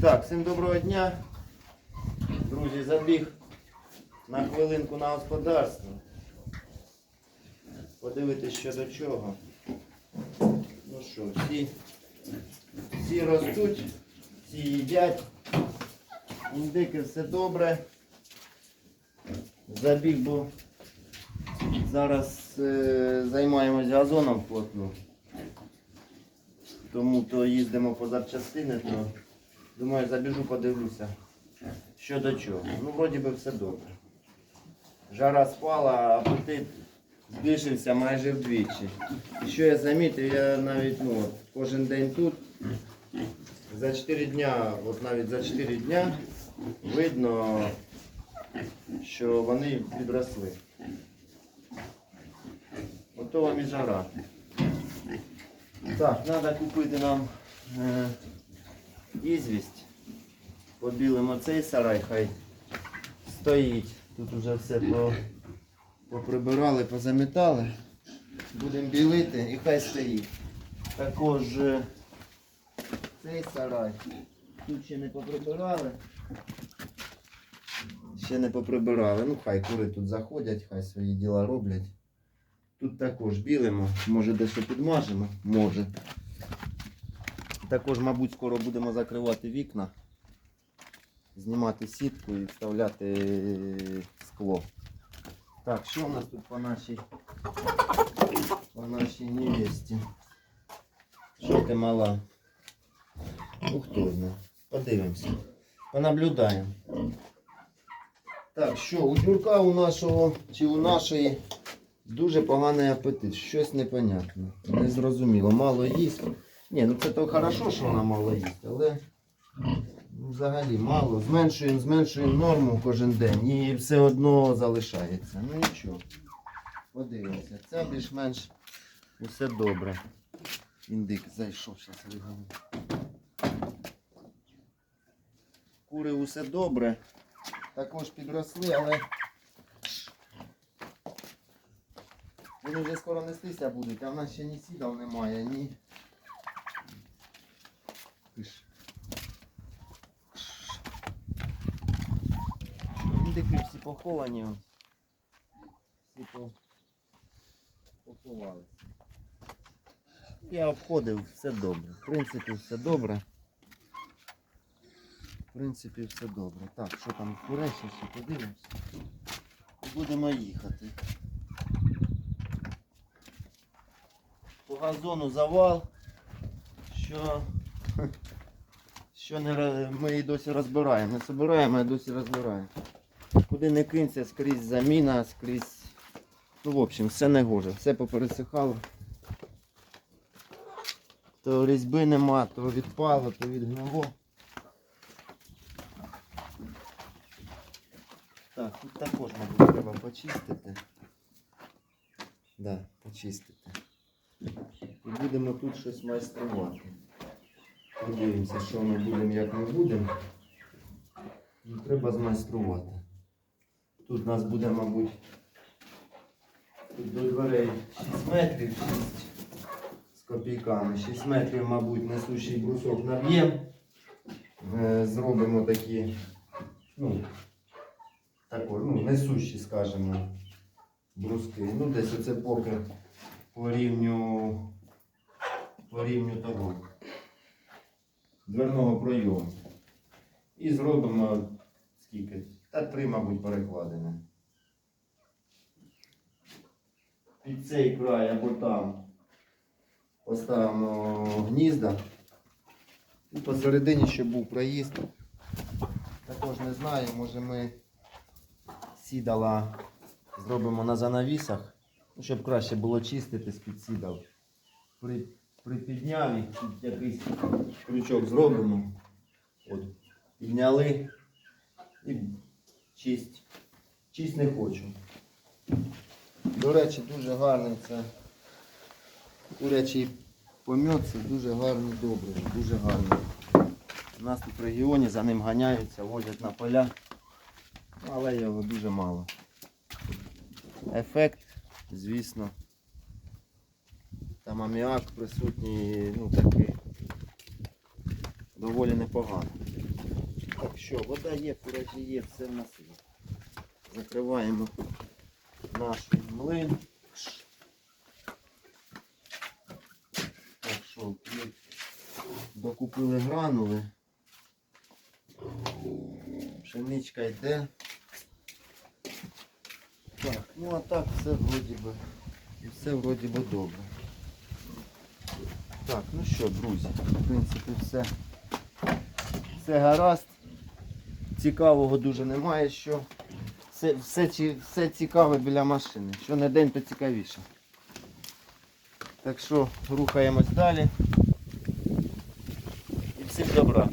Так, всім доброго дня. Друзі, забіг на хвилинку на господарство. Подивитись, що до чого. Ну що, всі, всі ростуть, всі їдять. Індики все добре. Забіг, бо зараз е, займаємось газоном вплотну. Тому то їздимо по запчастини, то думаю, забіжу, подивлюся. Що до чого. Ну, вроді би все добре. Жара спала, апетит збільшився майже вдвічі. І що я замітив, я навіть ну, кожен день тут. За 4 дня, от навіть за 4 дня видно, що вони підросли. Ото вам і жара. Так, треба купити нам е, ізвість. Побілимо цей сарай, хай стоїть. Тут вже все по, поприбирали, позамітали. Будемо білити і хай стоїть. Також е, цей сарай. Тут ще не поприбирали. Ще не поприбирали. Ну хай кури тут заходять, хай свої діла роблять. Тут також білимо, може дещо підмажемо, може. Також, мабуть, скоро будемо закривати вікна, знімати сітку і вставляти скло. Так, що у нас тут по нашій, по нашій невесті? Що ти мала? Ух хто знає. Подивимося. Понаблюдаємо. Так, що, у Юрка у нашого чи у нашої Дуже поганий апетит, щось непонятне. Незрозуміло. Мало їсть. Ні, ну це то хорошо, що вона мало їсть, але ну, взагалі мало. Зменшуємо, зменшуємо норму кожен день і все одно залишається. Ну нічого. Подивимося. Це більш-менш усе добре. Індик зайшов, зараз вигану. Кури усе добре. Також підросли, але Вони вже скоро нестися будуть, а в нас ще ні сідав немає, ні. Індики всі поховані. Всі по... поховалися. Я обходив, все добре. В принципі, все добре. В принципі, все добре. Так, що там курей ще подивимось. Будемо їхати. по газону завал, що, що не, ми і досі розбираємо. Не збираємо, а досі розбираємо. Куди не кинься, скрізь заміна, скрізь. Ну, в общем, все не гоже, все попересихало. То різьби нема, то відпало, то відгнило. Так, тут також, мабуть, треба почистити. Да, почистити. І будемо тут щось майструвати. Подивимося, що ми будемо, як ми будемо. Ну, Треба змайструвати. Тут у нас буде, мабуть, тут до дверей 6 метрів, 6 з копійками. 6 метрів, мабуть, несущий брусок наб'ємо. Е, Зробимо такі, ну, також, ну, несущі, скажімо, бруски. Ну, десь оце поки по рівню, по рівню того дверного пройому. І зробимо скільки? Та три, мабуть, перекладини. Під цей край або там поставимо гнізда. І посередині ще був проїзд. Також не знаю, може ми сідала зробимо на занавісах. Ну, щоб краще було чистити з-під сідал. При, припідняв і тут якийсь крючок зробимо. От, підняли і чисть. Чисть не хочу. До речі, дуже гарний це курячий помет, це дуже гарний добрий, дуже гарний. У нас тут в регіоні за ним ганяються, возять на поля, але його дуже мало. Ефект звісно. Там аміак присутній, ну такий доволі непоганий. Так що, вода є, куражі є, все в нас є. Закриваємо наш млин. Так що, докупили гранули. Пшеничка йде. Так, ну а так все вроді би. І все вроді би добре. Так, ну що, друзі, в принципі, все. Все гаразд. Цікавого дуже немає, що все все, все цікаве біля машини. Що не день, то цікавіше. Так що рухаємось далі. І всім добра.